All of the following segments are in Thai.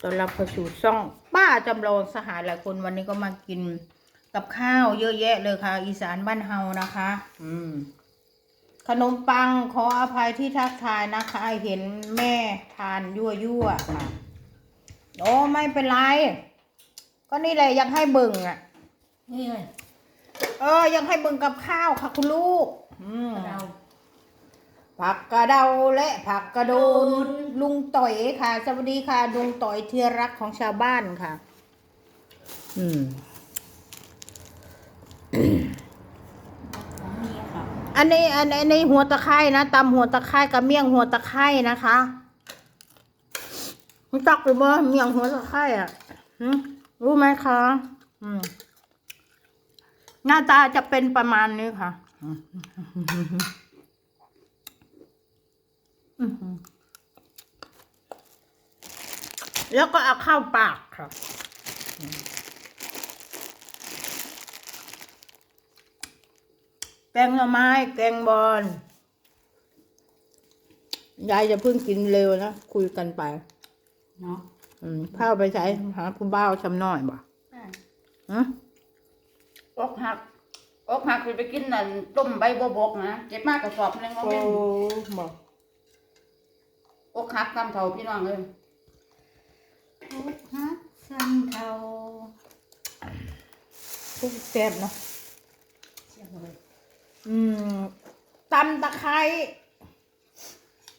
ต้อนรับเข้าสู่ช่องป้าจำลองสหายหลายคนวันนี้ก็มากินกับข้าวเยอะแยะเลยค่ะ อีสานบ้านเฮานะคะ อืม ขนมปังขออภัยที่ทักทายนะคะเห็นแม่ทานยั่วยั่วๆค่ะโอ้ไม่เป็นไร ก็นี่แหละยังให้เบิ่งอะ นี่เลยเออ ยังให้เบิ่งกับข้าวค่ะคุณลูก อืม เรา ผักกระเดาและผักกระโดนลุงต่อยค่ะ สวัสดีค่ะ ลุงต่อยที่รักของชาวบ้านค่ะ อืมของมีค่ะอันนี้อันนี้อันนี้หัวตะไคร่นะตำหัวตะไคร่กับเมี่ยงหัวตะไคร่นะคะรู้จักหรือเปล่าเมี่ยงหัวตะไคร่อะหึรู้ไหมคะอืมหน้าตาจะเป็นประมาณนี้ค่ะอืมอื้อหือ แล้วก็เอาเข้าปากค่ะแกงหน่อไม้ แกงบอลยายจะเพิ่งกินเร็วนะ คุยกันไป เนาะอืมข้าวไปใช้หาคุณบ้าวชำน้อยบ่ฮะอกหักอกหักคือไปกินนั่นต้มใบบัวบกนะเจ็บมากกระสอบหนึงว่าโอ้เป็นบอก อกหักกำเท่าพี่น้องเลยอกหักซ้ำเท่าทุกแซ่บเนาะอืมตำตะไคร้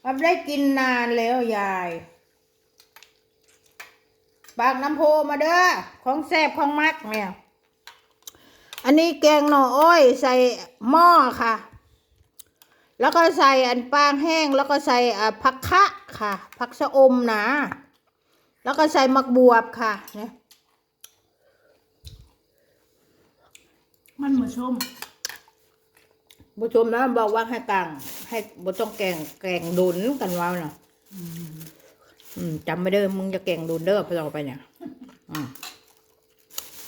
ทำได้กินนานแล้วยายปากน้ำโพมาเด้อของแซ่บของมักแมวอันนี้แกงหน่ออ้อยใส่หม้อค่ะ แล้วก็ใส่อันปางแห้ง แล้วก็ใส่อ่าผักคะค่ะ ผักชะอมนะ แล้วก็ใส่มักบวบค่ะเนี่ยมันเหมือนชมผู้ชมนะบอกว่าให้กลาง ให้บ่ต้องแกงแกงดุนกันว้าวเนาะอืมจำไม่เด้อมึงจะแกงดุนเด้อไปต่อไปเนี่ยอืม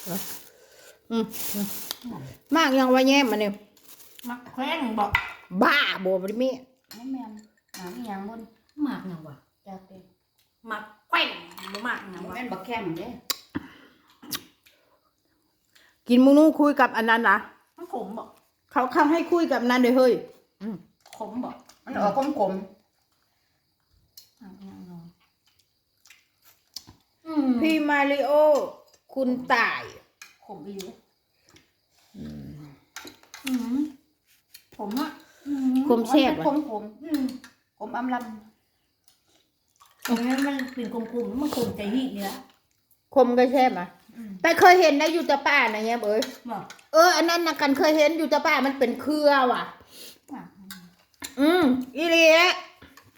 เอาอืมอืมมากยังว่าแย่มมันเนี่ยมักแข้งบอก บ้าโบบ่ได้มีไม่แม่นหาอีหยังบนหมากหนังวะจากเด้หมากแกว่งบ่หมากหนังวะแม่นบักแข้งเด้กินมูนูคุยกับอันนั้นนะมันขมบอกเขาเขาให้คุยกับอันนั้นเลยเฮ้ยขมบอกมันออกขมขมๆหาอีหยังเนาะอืมพี่มาริโอ คุณต่ายขมอีหลีอืมผมอะอื คมแซ่บมันอะขมขมอืมขมอำลตรงนี้มันเป็นกลมๆมันกลมใจฮีนี่ละคมก็แช่บอะแต่เคยเห็นนะอยู่แตะป้านะเนี่ยเอ้ยบอกเอออันนั้นนะกันเคยเห็นอยู่แตะป้ามันเป็นเครือว่ะำอะอืมอีเลีย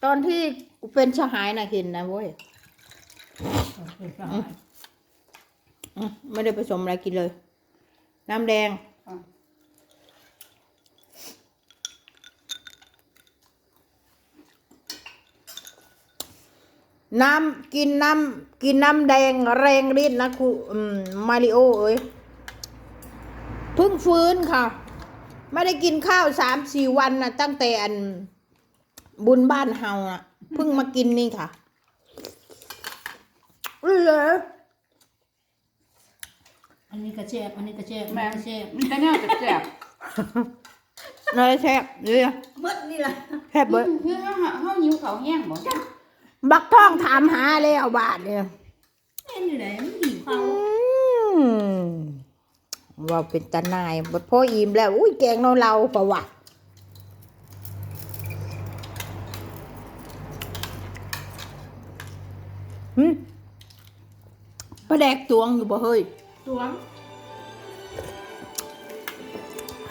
ตอนที่กูเป็นสหายนะเห็นนะเว้ยเป็นสหายอืมไม่ได้ผสมอะไรกินเลย น้ำแดง น้ำกินน้ำกินน้ำแดงแรงฤทธิ์นะครูอืมมาริโอเอ้ยเพิ่งฟื้นค่ะ ไม่ได้กินข้าวสามสี่วันนะตั้งแต่อันบุญบ้านเฮาน่ะเพิ่งมากินนี่ค่ะเหรออันนี้กระเจ็บอันนี้กระเจ็บแม่กระเจ็บมีแต่แนวแซ่บเนยแซ่บเลยเบิดนี่ละแซ่บๆเบิดคือเฮาหาเฮาหิวเขาวแห้งบ่ บักท่องถามหาแล้วบาทเนี่ยแม่นอยู่ไหนมันหิวเขาอืมว่าเป็นตาหนายบดพ่ออิ่มแล้ว อุ้ยแกงเราเราปะวะหึประแดกตวงอยู่บ่เฮ้ยตัว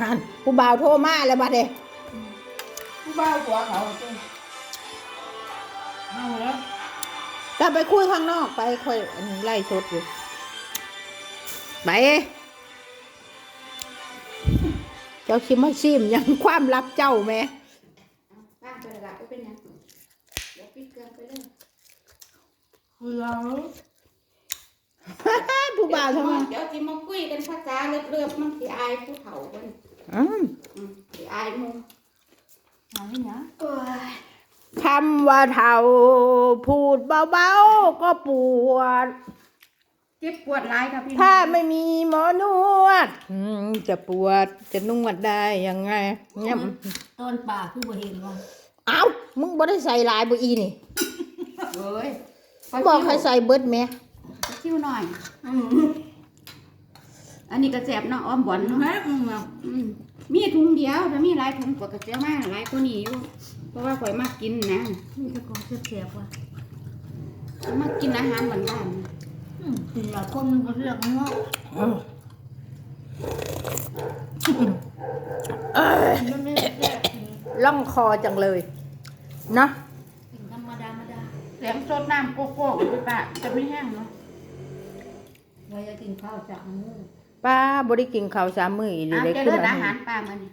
หันผู้บ่าวโทรมาแล้วบัดเดผู้บ่าวตัวเขาเจ้า เอาแล้วกลับไปคุยข้างนอกไปค่อยอันนี้ไล่สดอยู่ไปเจ้าชิมาซิมยังความลับเจ้าแม่บ้านไปละละเป็นหยังเดี๋ยวปิดเครื่องไปเลยคือเราผู้บ่าวทำไมเดี๋ยวสิมาคุยกันภาษาเลือบๆมันสิอายผู้เฒ่าเพิ่นอืมอืมสิอายหมู่เอาที่ไหนโอ้ย คำว่าเท่าพูดเบาๆก็ปวด เจ็บปวดร้ายค่ะพี่น้องถ้าไม่มีหมอนวดอืมจะปวดจะนวดได้ยังไงเนี่ยตอนป่าคือบ่เห็นว่าเอ้ามึงบ่ได้ใส่ลายบ่อีนี่เอ้ยบอกให้ใส่เบิดแหม่คิ้วหน่อยอืมอันนี้กระแสบเนาะอ้อมบอลเนาะแม่อืมเอาอื มมีถุงเดียวถ้ามีหลายถุงกว่ากระเจียวมากหลายกว่านี้อยู่เพราะว่าข่อยมากกินนะนี่จะกองเสียบๆว่ะมากกินอาหารบ้านอืมกินหลายคนมันก็เลือกเนาะเอ้ยมันไม่ได้แซ่บกินล่องคอจังเลยเนาะกินธรรมดาธรรมดาๆเสียงสดน้ำโกโก้ไปปะจะไม่แห้งเนาะเราจะกินข้าวจากมื้อ ป้าบ่ได้กินข้าวสามมื้ออีหลีอาได้จะขึ้เลืนอดอาอาหาหารรปลามันนี่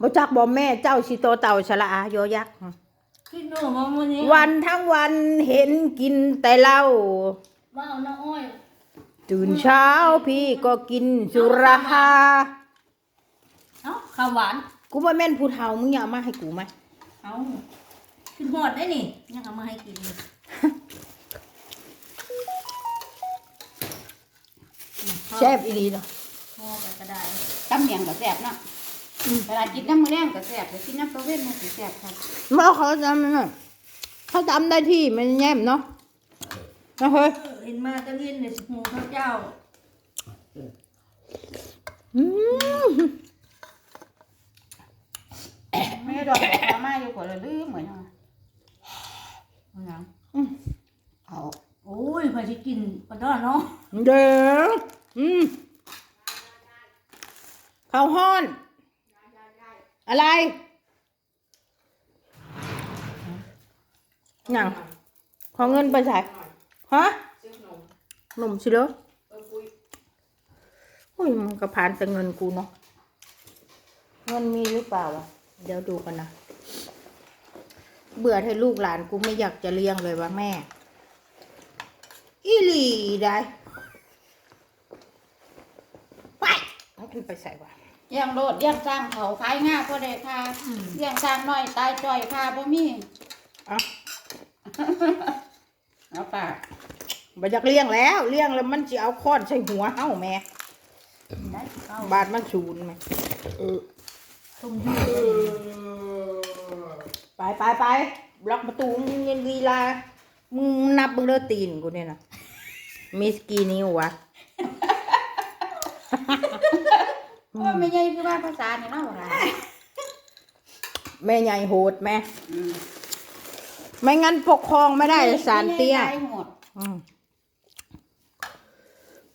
บ่จักบ่แม่เจ้าสิโตเต่าฉละอายอยักษ์คิดดูว่ามื้อนี้วันทั้งวันเห็นกินแต่เหล้าว่าเอาน้ำอ้อยตื่นเช้าพี่ก็กินสุราเอ้าข้าวหวานกูว่าแม่นผู้เฒ่ามึงอย่าเอามาให้กูไหม เอาขึ้นหอดได้นี่ยังเอามาให้กินเลย แซ่บอีหลีเนาะห่อไปก็ได้ตำเมียงก็แสบเนาะเวลากินน้ำมือแรงก็แสบแต่กินน้ำตะเวนมันสิแสบค่ะมาเอาเขาจำนะเขาจำได้ที่มันแย้มเนาะนะเฮ้ยเออเห็นมาตะเลียนเนี่ยหูข้าวเจ้าอืมไม่ได้ดอกดอกมาอยู่กว่าเลยลืมเหมือนกันเอาหยังเอาโอ้ยพอจะกินปลาดอนเนาะเด้อ อืมข้าวห้อน อะไรหยังขอเงินไปใส่ฮะหนุ่มสิเหรอโอ้ยมันก็ผ่านแต่เงินกูเนาะเงินมีหรือเปล่าวะเดี๋ยวดูกันนะ เบื่อให้ลูกหลานกูไม่อยากจะเลี้ยงเลยว่าแม่ อีหลีได้ไป เอาขึ้นไปใส่วะเลี้ยงโลดเลี้ยงสร้างเขาขายง่าพอได้ค่ะเลี้ยงสร้างน้อยตายจ่อยค่ะบ่มีเอาเอาปากบ่อยากเลี้ยงแล้วเลี้ยงแล้วมันจะเอาค้อนใส่หัวเฮ้าแม่ได้เอาบาดมันชูนไหมเออต้มยืดไปไปไปล็อกประตูมึงยังลีลามึงนับมึงเด้อตีนกูเนี่ยนะมีสกีนิ้ววะ โอ้ยไม่ใช่คือว่าภาษานี่เนาะบ่ล่ะแม่ใหญ่โหดแม่ อืมไม่งั้นปกครองไม่ได้เลยสารเตี้ย ไม่ได้หมด อืม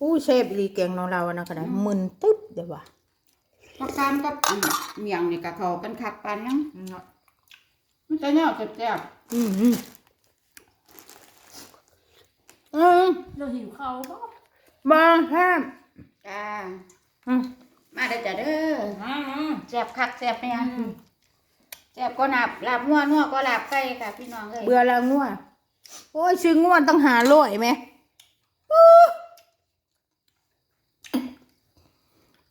อู้เชฟดีเก่งของเราอะนะก็ได้มึนตึ๊บเดี๋ยววะผักกามกับอันเมียงนี่ก็เข้ากันคักปานยังมันจะแนวแซ่บอืมอืมอืมเราหิวข้าวบ่บางแค่บๆ จ้าอืมมาเด้อจ้าเด้อมามาแซ่บคักแซ่บแม่แซ่บก็นับลาบงัวนัวก็ลาบไก่ค่ะพี่น้องเอ้ยเบื่อแล้วง่วโอ้ยซื้อง่วต้องหาโลอยไหม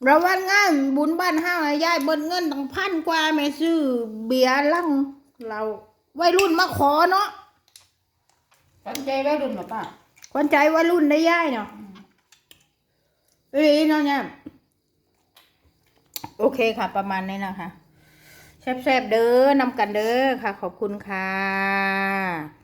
เราวันงานบุญบ้านห้าวยายเบิดเงินตั้งพันกว่าแม่ซื้อเบียร์ลังเราวัยรุ่นมาขอเนาะสนใจไว้รุ่นบ่ป้าคนใจวัยรุ่นได้ย่ายเนาะเอ้ยเนาะเนี่ยโอเคค่ะ ประมาณนี้นะคะแซ่บๆเด้อนำกันเด้อค่ะ ขอบคุณค่ะ